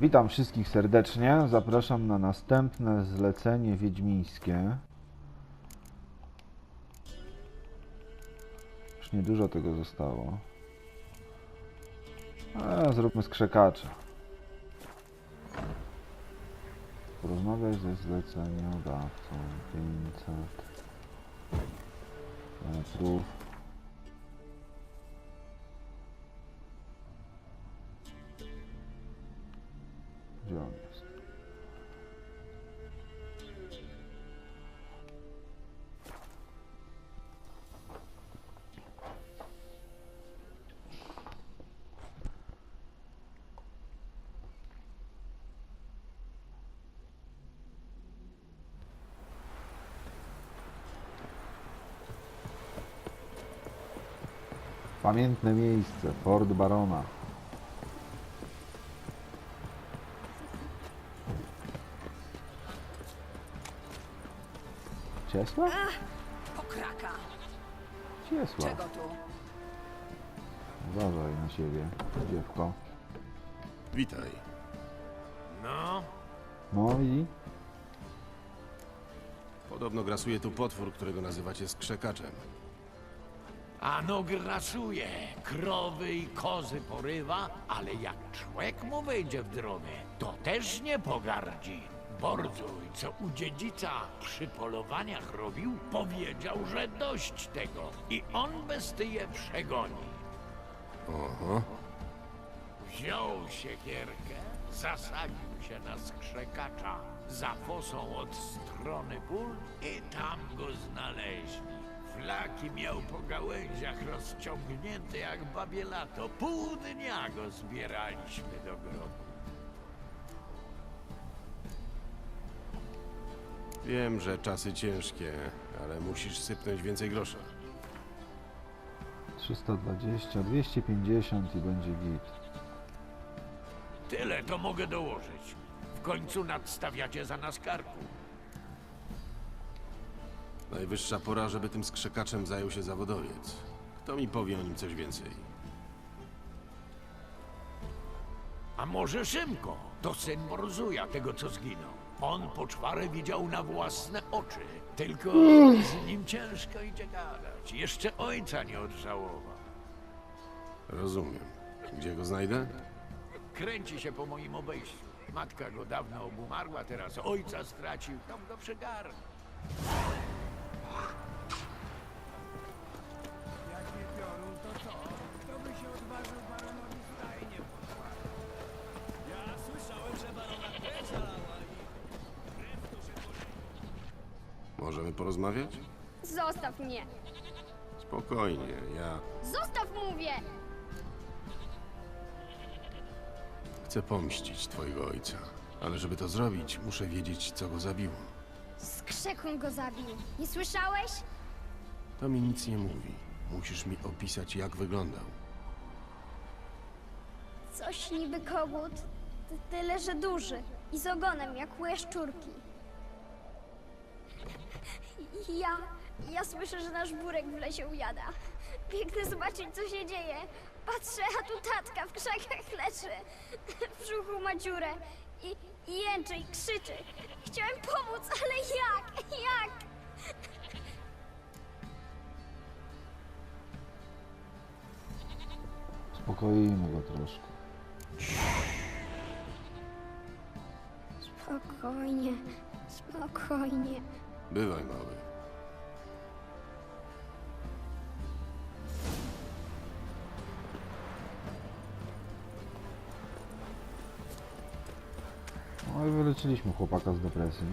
Witam wszystkich serdecznie. Zapraszam na następne zlecenie wiedźmińskie. Już niedużo tego zostało. Ale zróbmy skrzekacza. Porozmawiaj ze zleceniodawcą. 500 metrów. Pamiętne miejsce, Fort Barona. Ciesła? Pokraka! Ciesła. Czego tu? Uważaj na siebie, dziewko. Witaj. No, No i Podobno grasuje tu potwór, którego nazywacie skrzekaczem. Ano grasuje, krowy i kozy porywa, ale jak człowiek mu wejdzie w drogę, to też nie pogardzi. Borzuj, co u dziedzica przy polowaniach robił, powiedział, że dość tego i on bestyje przegoni. Oho. Wziął siekierkę, zasadził się na skrzekacza za fosą od strony pól i tam go znaleźli. Flaki miał po gałęziach rozciągnięte jak babie lato. Pół dnia go zbieraliśmy do grobu. Wiem, że czasy ciężkie, ale musisz sypnąć więcej grosza. 320, 250 i będzie git. Tyle to mogę dołożyć. W końcu nadstawiacie za nas karku. Najwyższa pora, żeby tym skrzekaczem zajął się zawodowiec. Kto mi powie o nim coś więcej? A może Szymko? To syn Borzuja, tego co zginął. On poczwarę widział na własne oczy. Tylko z nim ciężko idzie gadać. Jeszcze ojca nie odżałował. Rozumiem. Gdzie go znajdę? Kręci się po moim obejściu. Matka go dawno obumarła, teraz ojca stracił. Tam go przygarnął. Porozmawiać? Zostaw mnie! Spokojnie, ja Zostaw mówię! chcę pomścić twojego ojca. Ale żeby to zrobić, muszę wiedzieć, co go zabiło. Skrzekun go zabił. Nie słyszałeś? To mi nic nie mówi. Musisz mi opisać, jak wyglądał. Coś niby kogut, ty- tyle że duży i z ogonem jak u jaszczurki. Ja, ja słyszę, że nasz burek w lesie ujada. Biegnę zobaczyć, co się dzieje. Patrzę, a tu tatka w krzakach leży. W brzuchu ma dziurę i, i jęczy i krzyczy. Chciałem pomóc, ale jak? Jak? Uspokoimy go troszkę. Spokojnie, spokojnie. Bywaj, mały. Wyleczyliśmy chłopaka z depresji.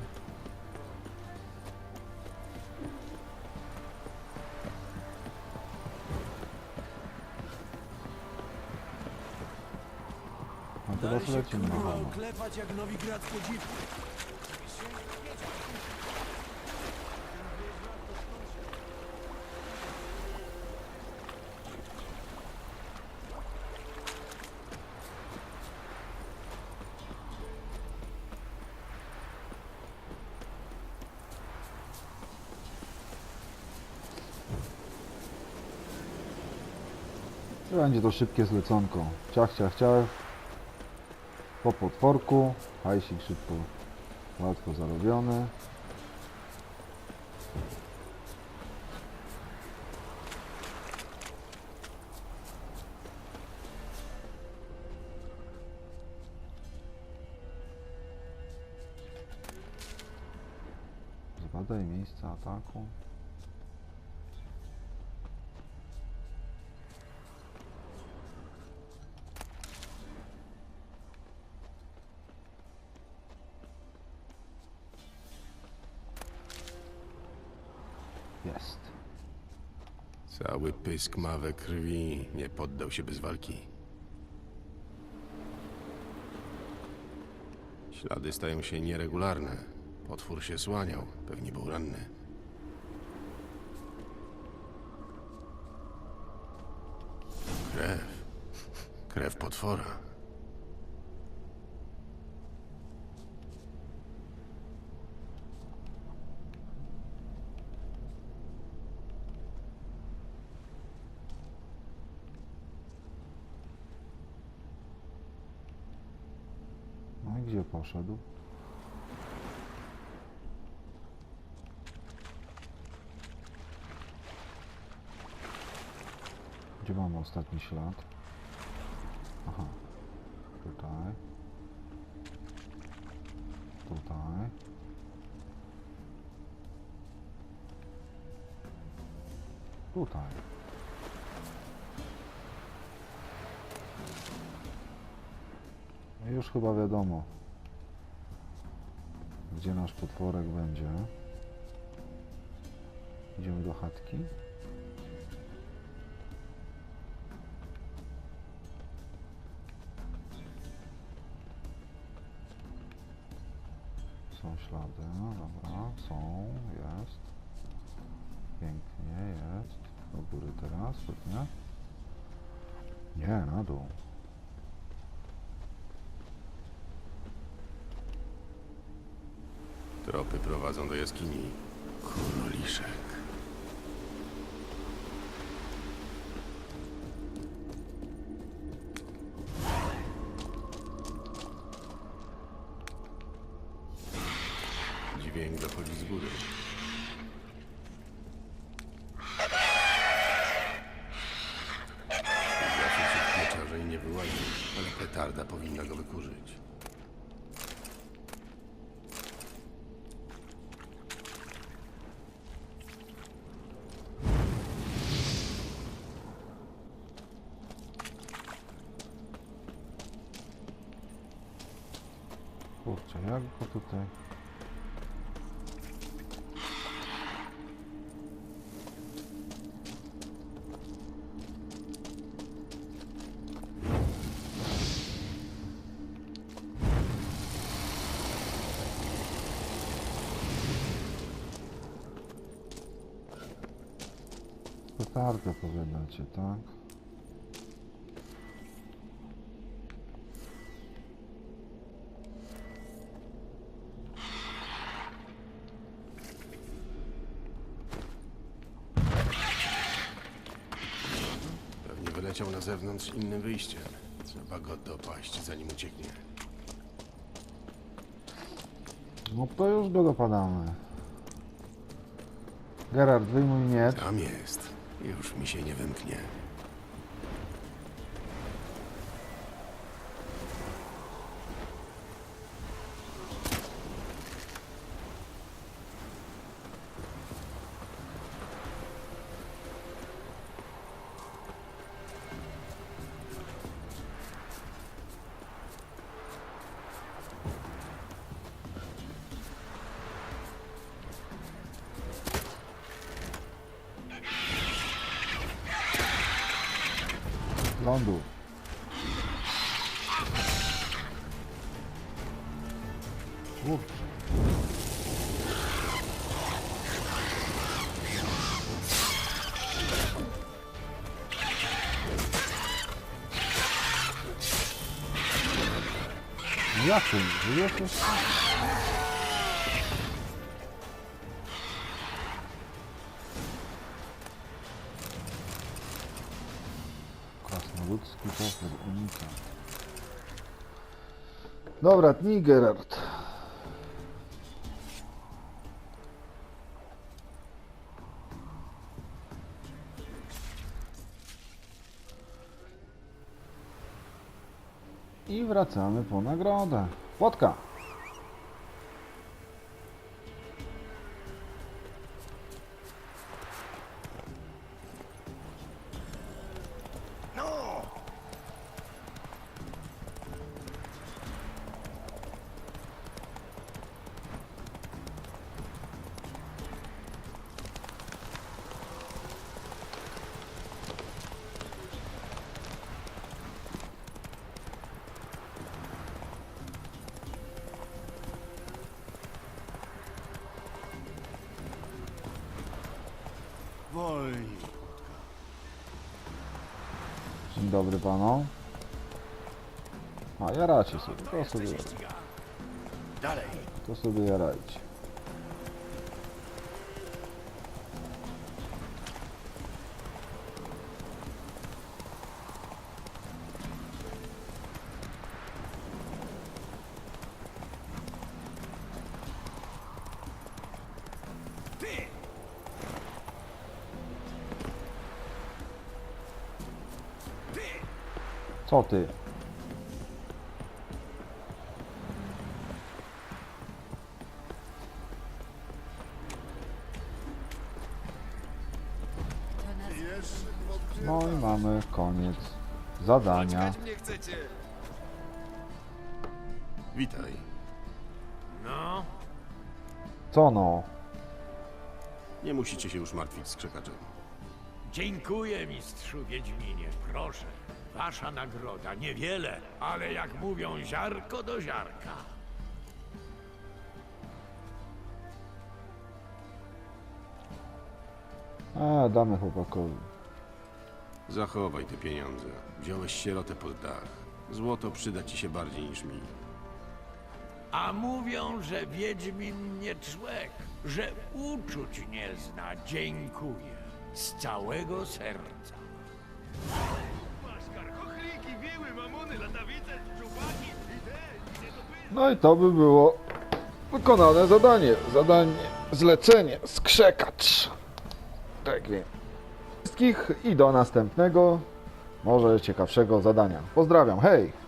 A teraz lecimy na jak dziwki. Będzie to szybkie zleconko. Ciach, ciach, ciach. Po potworku, hajsik szybko, łatwo zarobiony. Zbadaj miejsce ataku. Jest. Cały pysk ma we krwi, nie poddał się bez walki. Ślady stają się nieregularne. Potwór się słaniał, pewnie był ranny. Krew. Krew potwora. No i gdzie poszedł? Gdzie mamy ostatni ślad? Aha. Tutaj. Tutaj. Tutaj. Już chyba wiadomo, gdzie nasz potworek będzie. Idziemy do chatki. Są ślady, dobra, są, jest. Pięknie, jest. Do góry teraz, pewnie. Nie, na dół. Tropy prowadzą do jaskini. Kuroliszek. Dźwięk dochodzi z góry. Zgasił się w pieczarze i nie wyłaził, ale petarda powinna go wykurzyć. Kurczę, jak go tutaj... Petardę powiadacie, tak? Pewnie wyleciał na zewnątrz innym wyjściem. Trzeba go dopaść, zanim ucieknie. No to już go dopadamy. Gerard, wyjmuj miecz. Tam jest. Już mi się nie wymknie. Lądu. Kurczę. Jak ty? Unika. Dobra, tnij Gerard. I wracamy po nagrodę. Płotka. Dobry panom. A, jaracie sobie, to sobie, to sobie jarajcie. Co ty? No i mamy koniec zadania. mnie chcecie. Witaj. No, Co no? Nie musicie się już martwić z krzekaczem. dziękuję mistrzu Wiedźminie, proszę. Wasza nagroda niewiele, ale jak mówią, ziarko do ziarka. A, damy chłopakowi. Zachowaj te pieniądze. Wziąłeś sierotę pod dach. Złoto przyda ci się bardziej niż mi. A mówią, że Wiedźmin nie człek, że uczuć nie zna. Dziękuję. Z całego serca. No i to by było wykonane zadanie. Zadanie, zlecenie, skrzekacz. Tak wiem. Wszystkich i do następnego, może ciekawszego zadania. Pozdrawiam, hej!